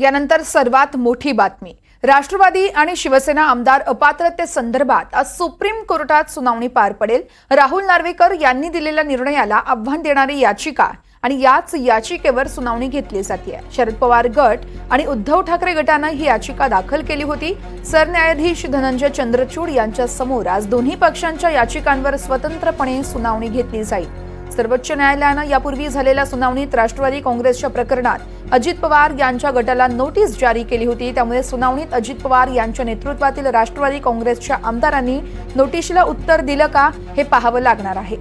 यानंतर सर्वात मोठी बातमी. राष्ट्रवादी आणि शिवसेना आमदार अपात्रतेसंदर्भात आज सुप्रीम कोर्टात सुनावणी पार पडेल. राहुल नार्वेकर यांनी दिलेल्या निर्णयाला आव्हान देणारी याचिका आणि याच याचिकेवर सुनावणी घेतली जाते शरद पवार गट आणि उद्धव ठाकरे गटानं ही याचिका दाखल केली होती. सरन्यायाधीश धनंजय चंद्रचूड यांच्या समोर आज दोन्ही पक्षांच्या याचिकांवर स्वतंत्रपणे सुनावणी घेतली जाईल. सर्वोच्च न्यायालयानं यापूर्वी झालेल्या सुनावणीत राष्ट्रवादी काँग्रेसच्या प्रकरणात अजित पवार यांच्या गटाला नोटीस जारी केली होती. त्यामुळे सुनावणीत अजित पवार यांच्या नेतृत्वातील राष्ट्रवादी काँग्रेसच्या आमदारांनी नोटीसला उत्तर दिलं का हे पाहावं लागणार आहे.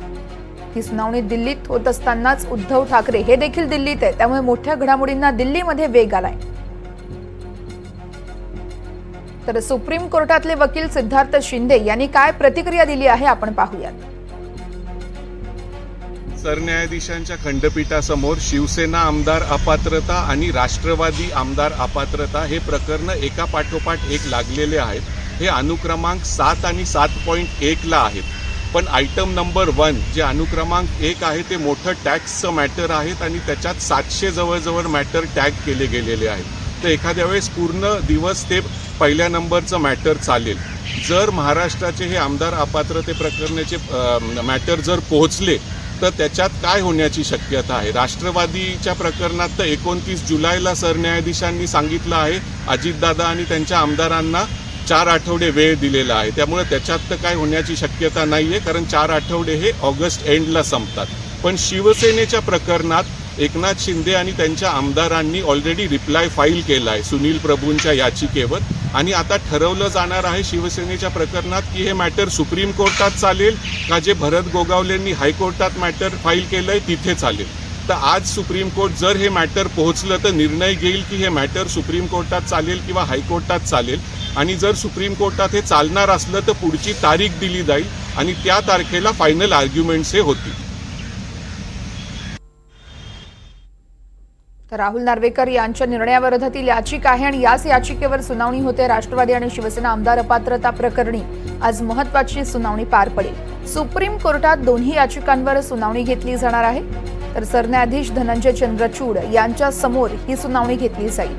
ही सुनावणी दिल्लीत होत असतानाच उद्धव ठाकरे हे देखील दिल्लीत आहे त्यामुळे मोठ्या घडामोडींना दिल्लीमध्ये वेग आलाय. तर सुप्रीम कोर्टातले वकील सिद्धार्थ शिंदे यांनी काय प्रतिक्रिया दिली आहे आपण पाहूयात. सरन्यायाधीशांच्या खंडपीठासमोर शिवसेना आमदार अपात्रता आणि राष्ट्रवादी आमदार अपात्रता हे प्रकरण एका पाठोपाठ एक लागलेले आहेत. हे अनुक्रमांक सात आणि सात पॉईंट एकला आहेत. पण आयटम नंबर वन जे अनुक्रमांक एक आहे ते मोठं टॅक्सचं मॅटर आहेत आणि त्याच्यात सातशे जवळजवळ मॅटर टॅग केले गेलेले आहेत. तर एखाद्या वेळेस पूर्ण दिवस ते पहिल्या नंबरचं मॅटर चालेल. जर महाराष्ट्राचे हे आमदार अपात्रते प्रकरणाचे मॅटर जर पोहोचले तर त्याच्यात काय होण्याची शक्यता आहे? राष्ट्रवादीच्या प्रकरणात तर एकोणतीस जुलैला सरन्यायाधीशांनी सांगितलं आहे. अजितदादा आणि त्यांच्या आमदारांना चार आठवडे वेळ दिलेला आहे. त्यामुळे त्याच्यात तर काय होण्याची शक्यता नाही आहे कारण चार आठवडे हे ऑगस्ट एंडला संपतात. पण शिवसेनेच्या प्रकरणात एकनाथ शिंदे आणि त्यांच्या आमदारांनी ऑलरेडी रिप्लाय फाईल केला आहे सुनील प्रभूंच्या याचिकेवर. आणि आता ठरवलं जाणार आहे शिवसेनेच्या प्रकरणात की हे मॅटर सुप्रीम कोर्टात चालेल का जे भरत गोगावलेंनी हायकोर्टात मॅटर फाईल केलं आहे तिथे चालेल. तर आज सुप्रीम कोर्ट जर हे मॅटर पोहोचलं तर निर्णय घेईल की हे मॅटर सुप्रीम कोर्टात चालेल किंवा हायकोर्टात चालेल. आणि जर सुप्रीम कोर्टात हे चालणार असलं तर पुढची तारीख दिली जाईल आणि त्या तारखेला फायनल आर्ग्युमेंट्स हे होतील. तर राहुल नार्वेकर यांच्या निर्णयाविरोधातील याचिका आहे आणि याच याचिकेवर सुनावणी होते. राष्ट्रवादी आणि शिवसेना आमदार अपात्रता प्रकरणी आज महत्वाची सुनावणी पार पडेल. सुप्रीम कोर्टात दोन्ही याचिकांवर सुनावणी घेतली जाणार आहे. तर सरन्यायाधीश धनंजय चंद्रचूड यांच्या समोर ही सुनावणी घेतली जाईल.